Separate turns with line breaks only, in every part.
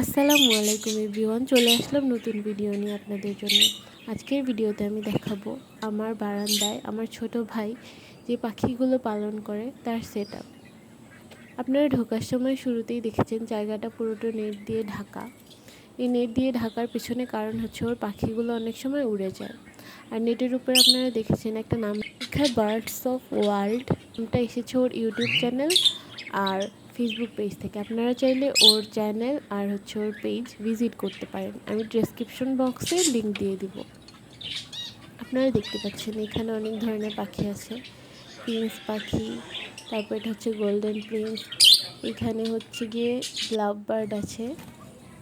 আসসালামু আলাইকুম এভরিওয়ান, চলে আসলাম নতুন ভিডিও নিয়ে আপনাদের জন্য। আজকের ভিডিওতে আমি দেখাবো আমার বারান্দায় আমার ছোট ভাই যে পাখিগুলো পালন করে তার সেট আপনারা ঢোকার সময় শুরুতেই দেখেছেন জায়গাটা পুরোটা নেট দিয়ে ঢাকা। এই নেট দিয়ে ঢাকার পিছনে কারণ হচ্ছে ওর পাখিগুলো অনেক সময় উড়ে যায়। আর নেটের উপরে আপনারা দেখেছেন একটা নাম বার্ডস অফ ওয়ার্ল্ড নামটা এসেছে ওর ইউটিউব চ্যানেল আর ফেসবুক পেজ থেকে আপনারা চাইলে ওর চ্যানেল আর হচ্ছে ওর পেজ ভিজিট করতে পারেন। আমি ডেসক্রিপশন বক্সে লিঙ্ক দিয়ে দিব। আপনারা দেখতে পাচ্ছেন এখানে অনেক ধরনের পাখি আছে। প্রিন্স পাখি, তারপর এটা হচ্ছে গোল্ডেন প্রিন্স এখানে হচ্ছে গিয়ে লাভ বার্ড আছে।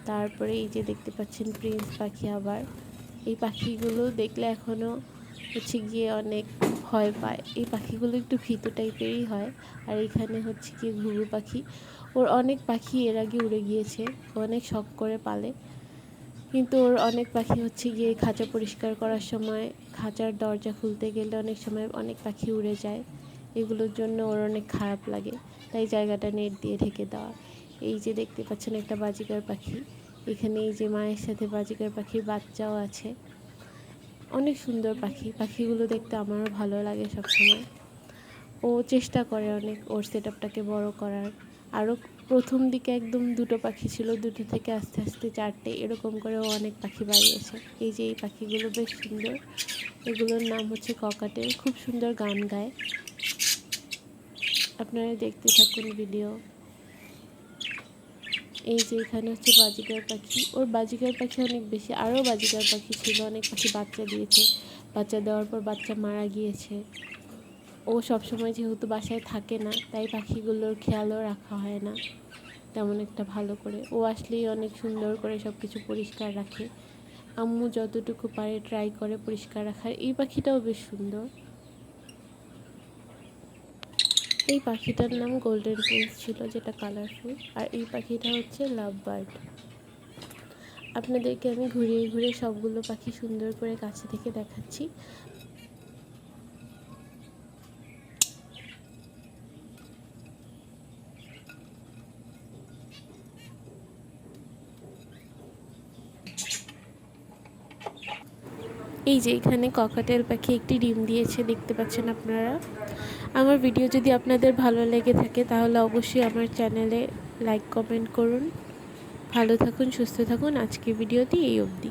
তারপরে এই যে দেখতে পাচ্ছেন প্রিন্স পাখি আবার। এই পাখিগুলো দেখলে এখনও হচ্ছে গিয়ে অনেক ভয় পায়। এই পাখিগুলো একটু ভীত টাইপেরই হয়। আর এখানে হচ্ছে গিয়ে ঘুঘু পাখি। ওর অনেক পাখি এর আগে উড়ে গিয়েছে। অনেক শখ করে পালে। কিন্তু ওর অনেক পাখি হচ্ছে গিয়ে খাঁচা পরিষ্কার করার সময়, খাঁচার দরজা খুলতে গেলে অনেক সময় অনেক পাখি উড়ে যায়। এগুলোর জন্য ওর অনেক খারাপ লাগে। তাই জায়গাটা নেট দিয়ে ঢেকে দেওয়া। এই যে দেখতে পাচ্ছেন একটা বাজিকার পাখি। এখানে এই যে মায়ের সাথে বাজিকার পাখির বাচ্চাও আছে। অনেক সুন্দর পাখি। পাখিগুলো দেখতে আমারও ভালো লাগে সবসময়। ও চেষ্টা করে অনেক ওর সেট আপটাকে বড়ো করার। আরও প্রথম দিকে একদম দুটো পাখি ছিল, দুটো থেকে আস্তে আস্তে চারটে, এরকম করে ও অনেক পাখি বাড়িয়েছে। এই যে এই পাখিগুলো বেশ সুন্দর। এগুলোর নাম হচ্ছে ককাটেল খুব সুন্দর গান গায়। আপনারা দেখতে থাকুন ভিডিও। এই যে এখানে হচ্ছে বাজিকার পাখি, ওর বাজিকার পাখি অনেক বেশি, আরও বাজিকার পাখি ছিল, অনেক পাখি বাচ্চা দিয়েছে। বাচ্চা দেওয়ার পর বাচ্চা মারা গিয়েছে। ও সবসময় যেহেতু বাসায় থাকে না, তাই পাখিগুলোর খেয়ালও রাখা হয় না তেমন একটা ভালো করে। ও আসলেই অনেক সুন্দর করে সব কিছু পরিষ্কার রাখে। আম্মু যতটুকু পারে ট্রাই করে পরিষ্কার রাখার। এই পাখিটাও বেশ সুন্দর। এই পাখিটার নাম গোল্ডেন প্রিন্স ছিল, যেটা কালারফুল আর এই পাখিটা হচ্ছে লাভ বার্ড আপনাদেরকে আমি ঘুরিয়ে ঘুরিয়ে সবগুলো পাখি সুন্দর করে কাছে থেকে দেখাচ্ছি। এই যে এখানে ককাটেল পাখি একটি ডিম দিয়েছে, দেখতে পাচ্ছেন আপনারা? আমার ভিডিও যদি আপনাদের ভালো লেগে থাকে, তাহলে অবশ্যই আমার চ্যানেলে লাইক, কমেন্ট করুন। ভালো থাকুন, সুস্থ থাকুন। আজকের ভিডিওটি এই অবধি।